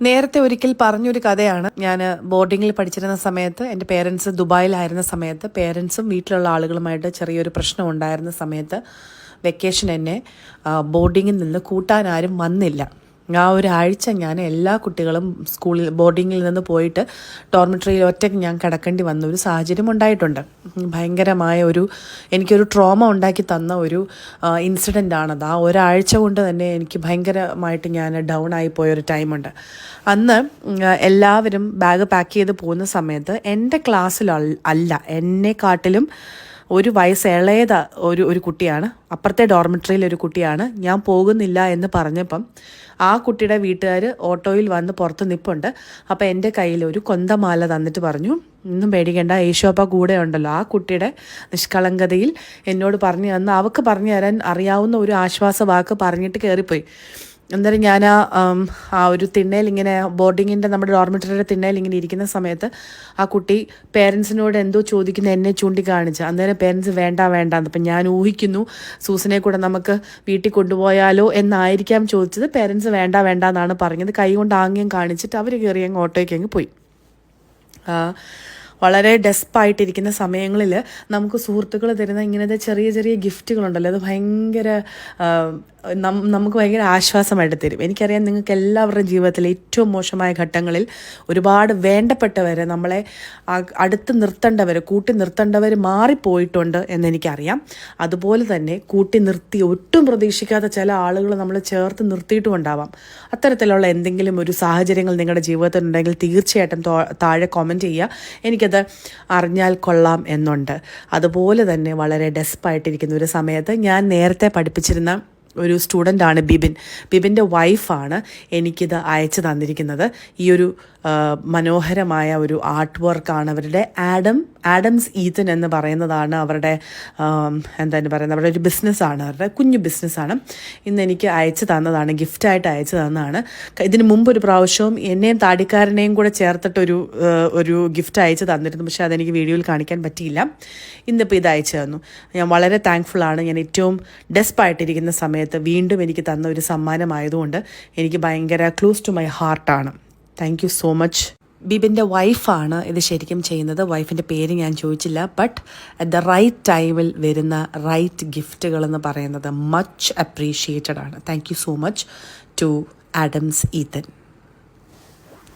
നേരത്തെ ഒരിക്കൽ പറഞ്ഞൊരു കഥയാണ്. ഞാൻ ബോർഡിങ്ങിൽ പഠിച്ചിരുന്ന സമയത്ത് എന്റെ പേരൻസ് ദുബായിലായിരുന്ന സമയത്ത് പേരൻസും വീട്ടിലുള്ള ആളുകളുമായിട്ട് ചെറിയൊരു പ്രശ്നം ഉണ്ടായിരുന്ന സമയത്ത് വെക്കേഷൻ എന്നെ ബോർഡിങ്ങിൽ നിന്ന് കൂട്ടാൻ ആരും വന്നില്ല. ആ ഒരാഴ്ച ഞാൻ എല്ലാ കുട്ടികളും സ്കൂളിൽ ബോർഡിങ്ങിൽ നിന്ന് പോയിട്ട് ഡോർമിറ്ററിയിൽ ഒറ്റയ്ക്ക് ഞാൻ കിടക്കേണ്ടി വന്ന ഒരു സാഹചര്യം ഉണ്ടായിട്ടുണ്ട്. ഭയങ്കരമായ ഒരു എനിക്കൊരു ട്രോമ ഉണ്ടാക്കി തന്ന ഒരു ഇൻസിഡന്റ് ആണത്. ആ ഒരാഴ്ച കൊണ്ട് തന്നെ എനിക്ക് ഭയങ്കരമായിട്ട് ഞാൻ ഡൗൺ ആയി പോയൊരു ടൈമുണ്ട് അന്ന് എല്ലാവരും ബാഗ് പാക്ക് ചെയ്ത് പോകുന്ന സമയത്ത് എന്റെ ക്ലാസ്സിൽ അല്ല. എന്നെക്കാട്ടിലും ഒരു വയസ്സ് ഇളയത ഒരു ഒരു കുട്ടിയാണ്. അപ്പുറത്തെ ഡോർമിറ്ററിയിൽ ഒരു കുട്ടിയാണ്. ഞാൻ പോകുന്നില്ല എന്ന് പറഞ്ഞപ്പം ആ കുട്ടിയുടെ വീട്ടുകാർ ഓട്ടോയിൽ വന്ന് പുറത്ത് നിൽപ്പുണ്ട് അപ്പോൾ എന്റെ കയ്യിൽ ഒരു കൊന്തമാല തന്നിട്ട് പറഞ്ഞു ഒന്നും പേടിക്കേണ്ട യേശോപ്പ കൂടെ ഉണ്ടല്ലോ ആ കുട്ടിയുടെ നിഷ്കളങ്കതയിൽ എന്നോട് പറഞ്ഞു തന്ന് അവൾക്ക് പറഞ്ഞു തരാൻ അറിയാവുന്ന ഒരു ആശ്വാസ വാക്ക് പറഞ്ഞിട്ട് കയറിപ്പോയി അന്നേരം ഞാൻ ആ ഒരു തിണ്ണയിൽ ഇങ്ങനെ ബോർഡിങ്ങിന്റെ നമ്മുടെ ഡോർമിറ്ററിയുടെ തിണ്ണയിൽ ഇങ്ങനെ ഇരിക്കുന്ന സമയത്ത് ആ കുട്ടി പേരൻസിനോട് എന്തോ ചോദിക്കുന്ന എന്നെ ചൂണ്ടിക്കാണിച്ച്. അന്നേരം പേരൻസ് വേണ്ട വേണ്ട എന്ന്. അപ്പം ഞാൻ ഊഹിക്കുന്നു സൂസനെ കൂടെ നമുക്ക് വീട്ടിൽ കൊണ്ടുപോയാലോ എന്നായിരിക്കാം ചോദിച്ചത്. പേരൻസ് വേണ്ട വേണ്ട എന്നാണ് പറഞ്ഞത്. കൈ കൊണ്ട് ആംഗ്യം കാണിച്ചിട്ട് അവർ കയറി അങ്ങ് ഓട്ടോയ്ക്ക് അങ്ങ് പോയി. വളരെ ഡെസ്പായിട്ടിരിക്കുന്ന സമയങ്ങളിൽ നമുക്ക് സുഹൃത്തുക്കൾ തരുന്ന ഇങ്ങനത്തെ ചെറിയ ചെറിയ ഗിഫ്റ്റുകളുണ്ടല്ലോ. അത് ഭയങ്കര നമുക്ക് ഭയങ്കര ആശ്വാസമായിട്ട് തരും. എനിക്കറിയാം നിങ്ങൾക്ക് എല്ലാവരുടെയും ജീവിതത്തിലെ ഏറ്റവും മോശമായ ഘട്ടങ്ങളിൽ ഒരുപാട് വേണ്ടപ്പെട്ടവരെ നമ്മളെ അടുത്ത് നിർത്തേണ്ടവർ കൂട്ടി നിർത്തേണ്ടവർ മാറിപ്പോയിട്ടുണ്ട് എന്നെനിക്കറിയാം അതുപോലെ തന്നെ കൂട്ടി നിർത്തി ഒട്ടും പ്രതീക്ഷിക്കാത്ത ചില ആളുകൾ നമ്മൾ ചേർത്ത് നിർത്തിയിട്ടും ഉണ്ടാവാം അത്തരത്തിലുള്ള എന്തെങ്കിലും ഒരു സാഹചര്യങ്ങൾ നിങ്ങളുടെ ജീവിതത്തിൽ ഉണ്ടെങ്കിൽ തീർച്ചയായിട്ടും താഴെ കോമന്റ് ചെയ്യുക. എനിക്കത് അറിഞ്ഞാൽ കൊള്ളാം എന്നുണ്ട്. അതുപോലെ തന്നെ വളരെ ഡെസ്പായിട്ടിരിക്കുന്ന ഒരു സമയത്ത് ഞാൻ നേരത്തെ പഠിപ്പിച്ചിരുന്ന ഒരു സ്റ്റുഡന്റാണ് ബിബിൻ ബിബിന്റെ വൈഫാണ് എനിക്കിത് അയച്ചു തന്നിരിക്കുന്നത്. ഈ ഒരു മനോഹരമായ ഒരു ആർട്ട് വർക്കാണ് അവരുടെ ആഡം ആഡംസ് ഈത്തൻ എന്ന് പറയുന്നതാണ് അവരുടെ എന്താണ് പറയുന്നത്? അവരുടെ ഒരു ബിസിനസ്സാണ് അവരുടെ കുഞ്ഞു ബിസിനസ്സാണ് ഇന്ന് എനിക്ക് അയച്ചു തന്നതാണ് ഗിഫ്റ്റായിട്ട് അയച്ചു തന്നതാണ്. ഇതിന് മുമ്പ് ഒരു പ്രാവശ്യവും എന്നെയും താടിക്കാരനെയും കൂടെ ചേർത്തിട്ടൊരു ഒരു ഗിഫ്റ്റ് അയച്ചു തന്നിരുന്നു. പക്ഷേ അതെനിക്ക് വീഡിയോയിൽ കാണിക്കാൻ പറ്റിയില്ല. ഇന്നിപ്പോൾ ഇത് അയച്ചു തന്നു. ഞാൻ വളരെ താങ്ക്ഫുള്ളാണ് ഞാൻ ഏറ്റവും ഡെസ്പായിട്ടിരിക്കുന്ന സമയത്ത് വീണ്ടും എനിക്ക് തന്ന ഒരു സമ്മാനമായതുകൊണ്ട് എനിക്ക് ഭയങ്കര ക്ലോസ് ടു മൈ ഹാർട്ടാണ് താങ്ക് യു സോ മച്ച് ബിബിന്റെ വൈഫാണ് ഇത് ശരിക്കും ചെയ്യുന്നത്. വൈഫിന്റെ പേര് ഞാൻ ചോദിച്ചില്ല. ബട്ട് അറ്റ് ദ റൈറ്റ് ടൈമിൽ വരുന്ന റൈറ്റ് ഗിഫ്റ്റുകൾ എന്ന് പറയുന്നത് മച്ച് അപ്രീഷിയേറ്റഡ് ആണ്. Thank you so much to Adams Ethan